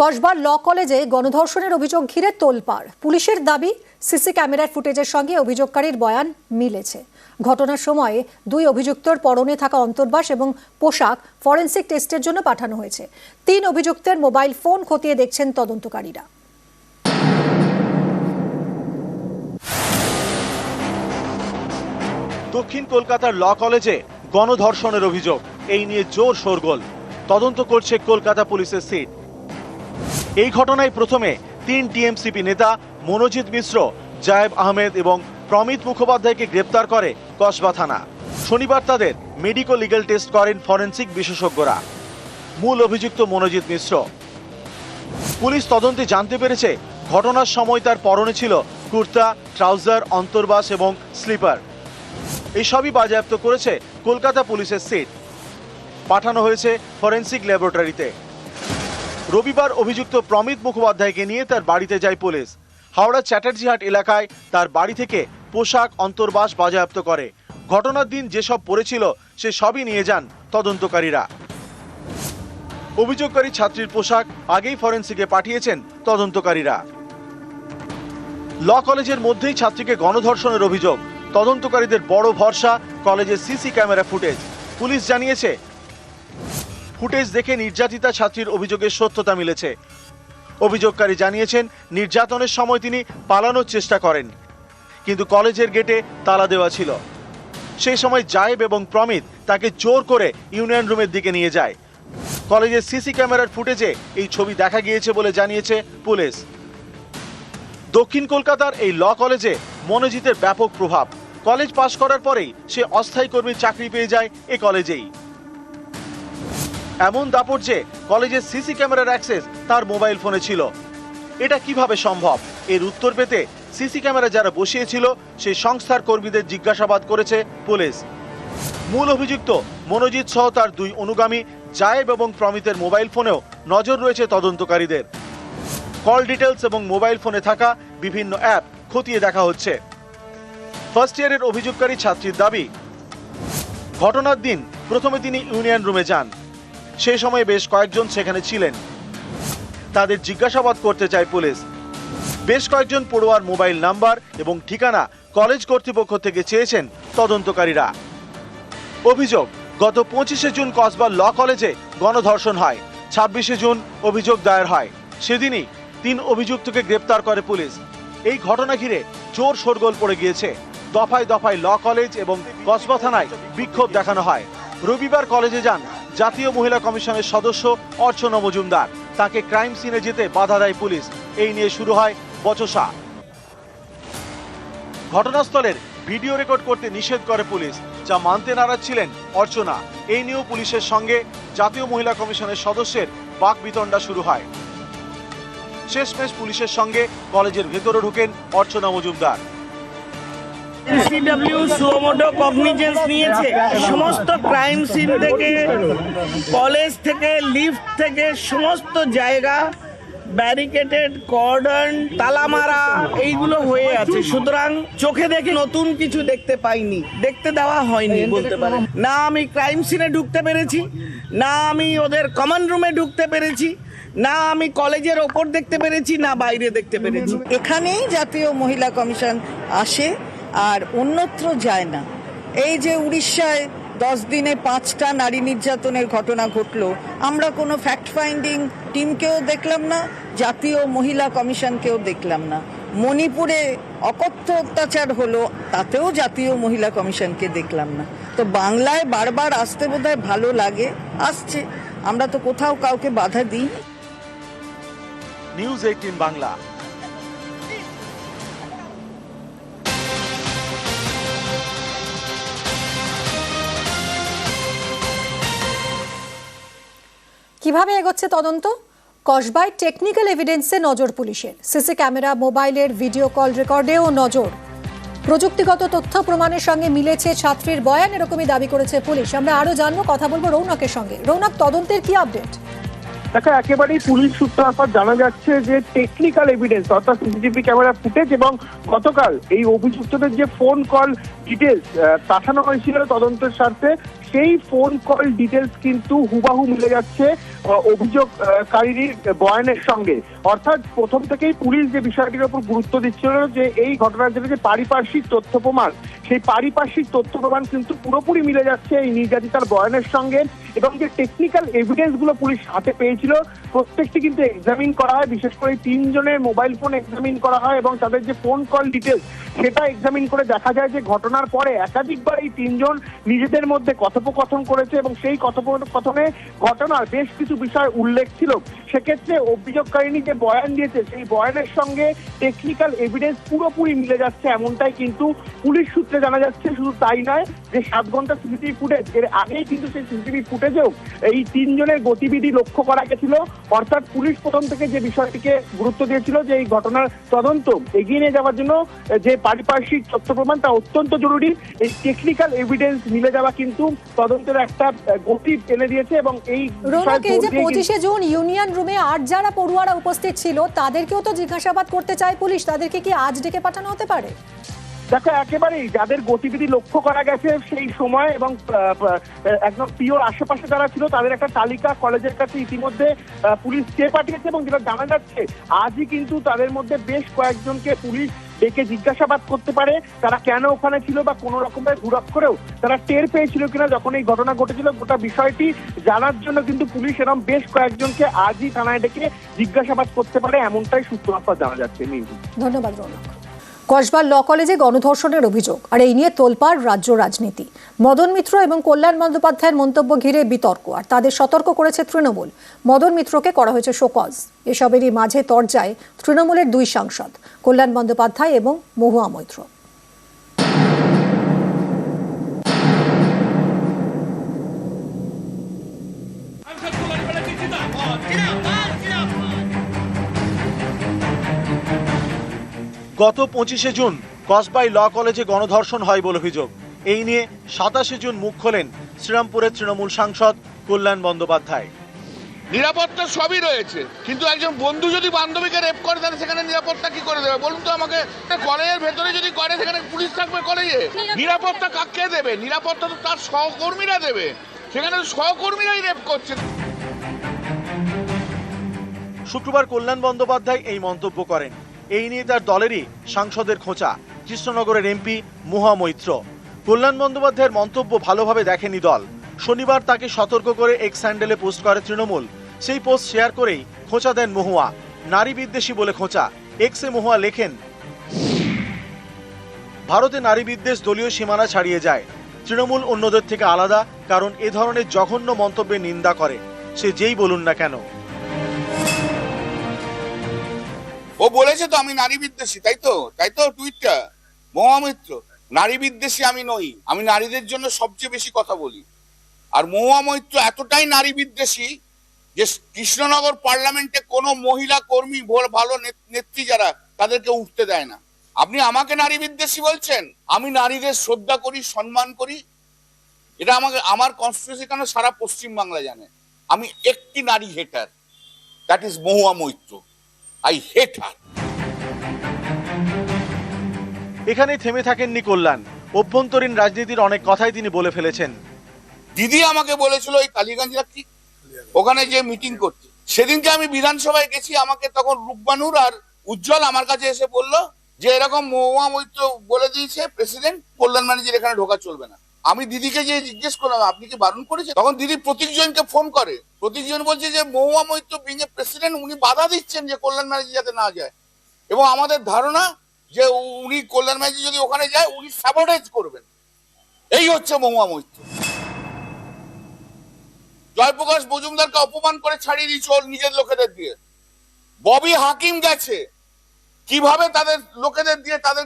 কসবার ল কলেজে গণধর্ষণের অভিযোগ ঘিরে তোলপাড়। পুলিশের দাবি, সিসি ক্যামেরার ফুটেজের সঙ্গে অভিযোগকারীর বয়ান মিলেছে। ঘটনার সময়ে দুই অভিযুক্তর পরনে থাকা অন্তর্বাস এবং পোশাক ফরেনসিক টেস্টের জন্য পাঠানো হয়েছে। তিন অভিযুক্তের মোবাইল ফোন খতিয়ে দেখছেন তদন্তকারীরা। দক্ষিণ কলকাতার ল কলেজে গণধর্ষণের অভিযোগ। এই নিয়ে জোর শোরগোল। তদন্ত করছে কলকাতা পুলিশের সিট। এই ঘটনায় প্রথমে তিন টিএমসিপি নেতা মনোজিৎ মিশ্র, জায়েব আহমেদ এবং প্রমিত মুখোপাধ্যায়কে গ্রেপ্তার করে কসবা থানা। শনিবার তাদের মেডিকো লিগ্যাল টেস্ট করেন ফরেন্সিক বিশেষজ্ঞরা। মূল অভিযুক্ত মনোজিৎ মিশ্র। পুলিশ তদন্তে জানতে পেরেছে, ঘটনার সময় তার পরনে ছিল কুর্তা, ট্রাউজার, অন্তর্বাস এবং স্লিপার। এইসবই বাজেয়াপ্ত করেছে কলকাতা পুলিশের সিট। পাঠানো হয়েছে ফরেন্সিক ল্যাবরেটরিতে। রবিবার অভিযুক্ত প্রমিত মুখোপাধ্যায়কে নিয়ে তার বাড়িতে যায় পুলিশ। হাওড়া চ্যাটার্জিহাট এলাকায় তার বাড়ি থেকে পোশাক অন্তর্বাস বাজেয়াপ্ত করে। ঘটনার দিন যেসব পড়েছিল, সে সবই নিয়ে যান তদন্তকারীরা। অভিযোগকারী ছাত্রীর পোশাক আগেই ফরেন্সিকে পাঠিয়েছেন তদন্তকারীরা। ল কলেজের মধ্যেই ছাত্রীকে গণধর্ষণের অভিযোগ। তদন্তকারীদের বড় ভরসা, কলেজের সিসি ক্যামেরা ফুটেজ। পুলিশ জানিয়েছে ফুটেজ দেখে নির্যাতিতা ছাত্রীর অভিযোগের সত্যতা মিলেছে। অভিযোগকারী জানিয়েছেন, নির্যাতনের সময় তিনি পালানোর চেষ্টা করেন, কিন্তু কলেজের গেটে তালা দেওয়া ছিল। সেই সময় জায়েব এবং প্রমিত তাকে জোর করে ইউনিয়ন রুমের দিকে নিয়ে যায়। কলেজের সিসি ক্যামেরার ফুটেজে এই ছবি দেখা গিয়েছে বলে জানিয়েছে পুলিশ। দক্ষিণ কলকাতার এই ল কলেজে মনোজিতের ব্যাপক প্রভাব। কলেজ পাশ করার পরেই সে অস্থায়ী কর্মীর চাকরি পেয়ে যায় এ কলেজেই। এমন দাপট যে কলেজের সিসি ক্যামেরার অ্যাক্সেস তার মোবাইল ফোনে ছিল। এটা কীভাবে সম্ভব? এর উত্তর পেতে সিসি ক্যামেরা যারা বসিয়েছিল, সেই সংস্থার কর্মীদের জিজ্ঞাসাবাদ করেছে পুলিশ। মূল অভিযুক্ত মনোজিৎ সহ তার দুই অনুগামী, জায়েব এবং প্রমিতের মোবাইল ফোনেও নজর রয়েছে তদন্তকারীদের। কল ডিটেলস এবং মোবাইল ফোনে থাকা বিভিন্ন অ্যাপ খতিয়ে দেখা হচ্ছে। ফার্স্ট ইয়ারের অভিযোগকারী ছাত্রীর দাবি, ঘটনার দিন প্রথমে তিনি ইউনিয়ন রুমে যান। সেই সময় বেশ কয়েকজন সেখানে ছিলেন। তাদের জিজ্ঞাসাবাদ করতে চায় পুলিশ। বেশ কয়েকজন পড়ুয়ার মোবাইল নাম্বার এবং ঠিকানা কলেজ কর্তৃপক্ষ থেকে চেয়েছেন তদন্তকারীরা। অভিযোগ, গত পঁচিশে জুন কসবা ল কলেজে গণধর্ষণ হয়। ছাব্বিশে জুন অভিযোগ দায়ের হয়। সেদিনই তিন অভিযুক্তকে গ্রেপ্তার করে পুলিশ। এই ঘটনা ঘিরে জোর শোরগোল পড়ে গিয়েছে। দফায় দফায় ল কলেজ এবং কসবা থানায় বিক্ষোভ দেখানো হয়। রবিবার কলেজে যান জাতীয় মহিলা কমিশনের সদস্য অর্চনা মজুমদার। তাকে ক্রাইম সিনে যেতে বাধা দেয় পুলিশ। এই নিয়ে শুরু হয় বচসা। ঘটনাস্থলের ভিডিও রেকর্ড করতে নিষেধ করে পুলিশ, যা মানতে নারাজ ছিলেন অর্চনা। এই নিয়েও পুলিশের সঙ্গে জাতীয় মহিলা কমিশনের সদস্যের বাক বিতণ্ডা শুরু হয়। শেষমেশ পুলিশের সঙ্গে কলেজের ভেতরে ঢুকেন Archana Majumdar. CW suo motu cognizance নিয়েছে। সমস্ত ক্রাইম সিন থেকে কলেজ থেকে লিফট থেকে, সমস্ত জায়গা ব্যারিকেটেড কর্ডন তালামারা, এইগুলো হয়ে আছে। সুতরাং চোখে দেখে নতুন কিছু দেখতে পাইনি। দেখতে দেওয়া হয়নি, বলতে পারেন। না আমি ক্রাইম সিনে ঢুকতে পেরেছি, না আমি ওদের কমন রুমে ঢুকতে পেরেছি, না আমি কলেজের ওপর দেখতে পেরেছি, না বাইরে দেখতে পেরেছি। এখানেই জাতীয় মহিলা কমিশন আসে আর অন্যত্র যায় না। এই যে উড়িষ্যায় দশ দিনে পাঁচটা নারী নির্যাতনের ঘটনা ঘটলো, আমরা কোনো ফ্যাক্ট ফাইন্ডিং টিমকেও দেখলাম না, জাতীয় মহিলা কমিশনকেও দেখলাম না। মণিপুরে অকথ্য অত্যাচার হলো, তাতেও জাতীয় মহিলা কমিশনকে দেখলাম না। তো বাংলায় বারবার আসতে বোধহয় ভালো লাগে, আসছে। আমরা তো কোথাও কাউকে বাধা দিই নিউজ এইটিন বাংলা। কীভাবে এগোচ্ছে তদন্ত? কসবায় টেকনিক্যাল এভিডেন্সে নজর পুলিশের। সিসি ক্যামেরা, মোবাইলের ভিডিও কল রেকর্ডেও নজর। প্রযুক্তিগত তথ্য প্রমাণের সঙ্গে মিলেছে ছাত্রীর বয়ান, এরকমই দাবি করেছে পুলিশ। আমরা আরও জানব, কথা বলব রৌনকের সঙ্গে। রৌনক, তদন্তের কি আপডেট দেখো, একেবারেই পুলিশ সূত্র মারফত জানা যাচ্ছে যে টেকনিক্যাল এভিডেন্স অর্থাৎ সিসিটিভি ক্যামেরা ফুটেজ এবং গতকাল এই অভিযুক্তদের যে ফোন কল ডিটেলস পাঠানো হয়েছিল তদন্তের স্বার্থে সেই ফোন কল ডিটেলস কিন্তু হুবাহু মিলে যাচ্ছে অভিযোগকারীর বয়ানের সঙ্গে। অর্থাৎ প্রথম থেকেই পুলিশ যে বিষয়টির উপর গুরুত্ব দিচ্ছিল যে এই ঘটনার জন্য যে পারিপার্শ্বিক তথ্য প্রমাণ, সেই পারিপার্শ্বিক তথ্য প্রমাণ কিন্তু পুরোপুরি মিলে যাচ্ছে এই নির্যাতিতার বয়ানের সঙ্গে এবং যে টেকনিক্যাল এভিডেন্সগুলো পুলিশ হাতে পেয়েছিল প্রত্যেকটি কিন্তু এক্সামিন করা হয়, বিশেষ করে তিনজনের মোবাইল ফোন এক্সামিন করা হয় এবং তাদের যে ফোন কল ডিটেলস সেটা এক্সামিন করে দেখা যায় যে ঘটনার পরে একাধিকবার এই তিনজন নিজেদের মধ্যে কথোপকথন করেছে এবং সেই কথোপকথনে ঘটনার বেশ কিছু বিষয় উল্লেখ ছিল। সেক্ষেত্রে অভিযোগকারিনী যে বয়ান দিয়েছে, সেই বয়ানের সঙ্গে টেকনিক্যাল এভিডেন্স পুরোপুরি মিলে যাচ্ছে, এমনটাই কিন্তু পুলিশ সূত্রে জানা যাচ্ছে। শুধু তাই নয়, যে সাত ঘণ্টা সিসিটিভি ফুটেজ, এর আগেই কিন্তু সেই সিসিটিভি ফুটেজেও এই তিনজনের গতিবিধি লক্ষ্য করা গেছিল। অর্থাৎ পুলিশ প্রথম থেকে যে বিষয়টিকে গুরুত্ব দিয়েছিল যে এই ঘটনার তদন্ত এগিয়ে নিয়ে যাওয়ার জন্য যে পারিপার্শ্বিক তথ্য প্রমাণ তা অত্যন্ত জরুরি। এই টেকনিক্যাল এভিডেন্স মিলে যাওয়া কিন্তু তদন্তের একটা গতি এনে দিয়েছে এবং এই এই যে পঁচিশে জুন ইউনিয়ন রুমে আর যারা পড়ুয়ারা উপস্থিত ছিল তাদেরকেও তো জিজ্ঞাসাবাদ করতে চায় পুলিশ। তাদেরকে কি আজ ডেকে পাঠানো হতে পারে? দেখো, একেবারেই যাদের গতিবিধি লক্ষ্য করা গেছে সেই সময় এবং একদম পিওর আশেপাশে যারা ছিল, তাদের একটা তালিকা কলেজের কাছে ইতিমধ্যে পুলিশ চেয়ে পাঠিয়েছে এবং যেটা জানা যাচ্ছে, আজই কিন্তু তাদের মধ্যে বেশ কয়েকজনকে পুলিশ ডেকে জিজ্ঞাসাবাদ করতে পারে, তারা কেন ওখানে ছিল বা কোনো রকমের ঘুরাপ করেও তারা টের পেয়েছিল কিনা যখন এই ঘটনা ঘটেছিল। গোটা বিষয়টি জানার জন্য কিন্তু পুলিশ এরকম বেশ কয়েকজনকে আজই থানায় ডেকে জিজ্ঞাসাবাদ করতে পারে, এমনটাই সূত্রপাত জানা যাচ্ছে ধন্যবাদ কসবার ল কলেজে গণধর্ষণের অভিযোগ, আর এই নিয়ে তোলপাড় রাজ্য রাজনীতি। মদন মিত্র এবং কল্যাণ বন্দ্যোপাধ্যায়ের মন্তব্য ঘিরে বিতর্ক, আর তাদের সতর্ক করেছে তৃণমূল। মদন মিত্রকে করা হয়েছে শোকজ। এসবেরই মাঝে তরজায় তৃণমূলের দুই সাংসদ, কল্যাণ বন্দ্যোপাধ্যায় এবং মহুয়া মৈত্র। গত পঁচিশে জুন কসবাই ল কলেজে গণধর্ষণ হয় বলে অভিযোগ। এই নিয়ে সাতাশে জুন মুখ খোলেন শ্রীরামপুরের তৃণমূল সাংসদ কল্যাণ বন্দ্যোপাধ্যায়। নিরাপত্তা সবই রয়েছে কিন্তু একজন বন্ধু যদি বান্ধবীকে রেপ করে তাহলে সেখানে নিরাপত্তা কি করে দেবে? বলুন তো আমাকে কলেজের ভেতরে যদি করে সেখানে পুলিশ থাকবে কলেজে? নিরাপত্তা কাকে দেবে? নিরাপত্তা তো তার সহকর্মীরা দেবে। সেখানে তো সহকর্মীরাই রেপ করছে। শুক্রবার কল্যাণ বন্দ্যোপাধ্যায় এই মন্তব্য করেন। এই নিয়ে তার দলেরই সাংসদের খোঁচা। কৃষ্ণনগরের এমপি মুহা মৈত্র। কল্যাণ বন্দ্যোপাধ্যায়ের মন্তব্য ভালোভাবে দেখেনি দল। শনিবার তাকে সতর্ক করে এক্স স্যান্ডেলে পোস্ট করে তৃণমূল। সেই পোস্ট শেয়ার করেই খোঁচা দেন মহুয়া। নারী বিদ্বেষী বলে খোঁচা। এক্সে মহুয়া লেখেন, ভারতে নারী বিদ্বেষ দলীয় সীমানা ছাড়িয়ে যায়। তৃণমূল অন্যদের থেকে আলাদা, কারণ এ ধরনের জঘন্য মন্তব্যের নিন্দা করে। সে যেই বলুন না কেন। ও বলেছে তো আমি নারী বিদ্বেষী, তাই তো? তাই তো টুইটটা? মহামিত্র, নারী বিদ্বেষী আমি নই, আমি নারীদের জন্য সবচেয়ে বেশি কথা বলি। আর মহুয়া মৈত্র এতটাই নারী বিদ্বেষী যে কৃষ্ণনগর পার্লামেন্টে কোনো মহিলা কর্মী ভোর ভালো নেত- নেত্রী যারা, তাদেরকে উঠতে দেয় না। আপনি আমাকে নারী বিদ্বেষী বলছেন? আমি নারীদের শ্রদ্ধা করি, সম্মান করি? এটা আমাকে, আমার কনস্টিটিউশন কেন সারা পশ্চিম বাংলা জানে? আমি একটি নারী hater that is Mahua Moitra I hate her এখানেই থেমে থাকেননি কল্যাণ। অভ্যন্তরীণ রাজনীতির অনেক কথাই তিনি বলে ফেলেছেন। দিদি আমাকে বলেছিল ওই কালীগঞ্জ কি ওখানে যে মিটিং করতে সেদিনকে আমি বিধানসভায় গেছি আমাকে তখন রূপবানুর আর উজ্জ্বল আমার কাছে এসে বলল যে এরকম মহুয়া মৈত্র বলে দিয়েছে প্রেসিডেন্ট কল্যাণ ম্যানেজার এখানে ঢোকা চলবে না। আমি দিদিকে যে জিজ্ঞেস করলাম, আপনি কি বারণ করেছেন? তখন দিদি প্রতীকজনকে ফোন করে। প্রতীকজন বলছে যে, মহুয়া মৈত্র বিং প্রেসিডেন্ট উনি বাধা দিচ্ছেন যে কল্যাণ ম্যানেজার যাতে না যায়। এবং আমাদের ধারণা যে উনি কল্যাণ ম্যানেজার যদি ওখানে যায়, উনি স্যাবোটেজ করবেন। এই হচ্ছে মহুয়া মৈত্র। জয়প্রকাশ মজুমদারকে অপমান করে ছাড়িয়ে দিয়েছে ওর নিজের লোকেদের দিয়ে। ববি হাকিম গেছে। কীভাবে তাদের লোকেদের দিয়ে তাদের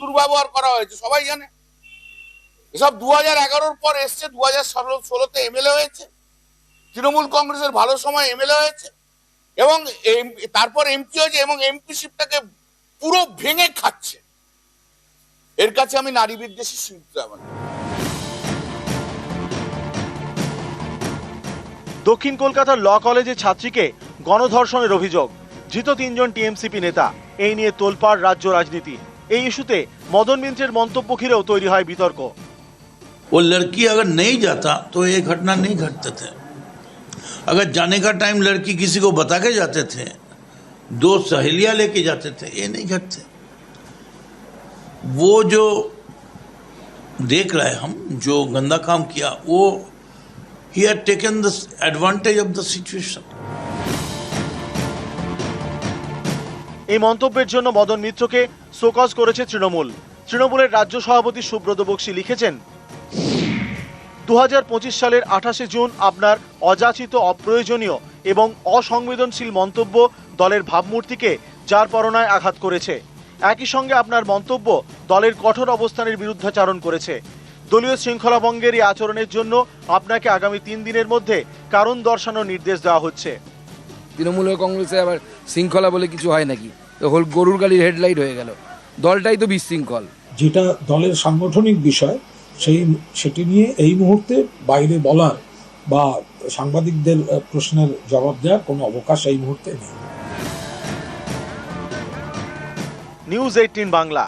দুর্ব্যবহার করা হয়েছে, সবাই জানে। এসব দু হাজার এগারোর পর এসছে দু হাজার ষোলো, ষোলোতে এমএলএ হয়েছে। তৃণমূল কংগ্রেসের ভালো সময় এমএলএ হয়েছে। এবং তারপর এমপি হয়েছে এবং এমপি এমপিশিপটাকে পুরো ভেঙে খাচ্ছে। এর কাছে আমি নারী বিদ্বেষী আমার। দক্ষিণ কলকাতার ল কলেজে ছাত্রীকে গণধর্ষণের অভিযোগ। ধৃত তিনজন টিএমসিপি নেতা। এই নিয়ে তোলপাড় রাজ্য রাজনীতি। এই ইস্যুতে মদন মিন্ত্রের মন্তব্য ঘিরেও তৈরি হয় বিতর্ক। वो लड़की अगर नहीं जाता तो ये घटना नहीं घटते थे अगर जाने का टाइम लड़की किसी को बता के जाते थे दो सहेलियां लेके जाते थे ये नहीं घटते वो जो देख रहे हम जो गंदा काम किया वो ही had taken the advantage of the situation এই মন্তব্যের জন্য মদন মিত্রকে শোকজ করেছে তৃণমূল তৃণমূলের রাজ্য সভাপতি সুব্রত বক্সী লিখেছেন দু হাজার পঁচিশ সালের আঠাশে জুন আপনার অযাচিত অপ্রয়োজনীয় এবং অসংবেদনশীল মন্তব্য দলের ভাবমূর্তিকে যার পরনায় আঘাত করেছে। একই সঙ্গে আপনার মন্তব্য দলের কঠোর অবস্থানের বিরুদ্ধাচারণ করেছে। দলীয় শৃঙ্খলাভঙ্গের এই আচরণের জন্য আপনাকে আগামী তিন দিনের মধ্যে কারণ দর্শানোর নির্দেশ দেওয়া হচ্ছে। তৃণমূল ও কংগ্রেসে আবার শৃঙ্খলা বলে কিছু হয় নাকি? তো হল গরুর গাড়ির হেডলাইট হয়ে গেল। দলটাই তো বিশৃঙ্খল। যেটা দলের সাংগঠনিক বিষয় সেই সেটি নিয়ে এই মুহূর্তে বাইরে বলার বা সাংবাদিকদের প্রশ্নের জবাব দেওয়ার কোনো অবকাশ এই মুহূর্তে নেই। News eighteen Bangla.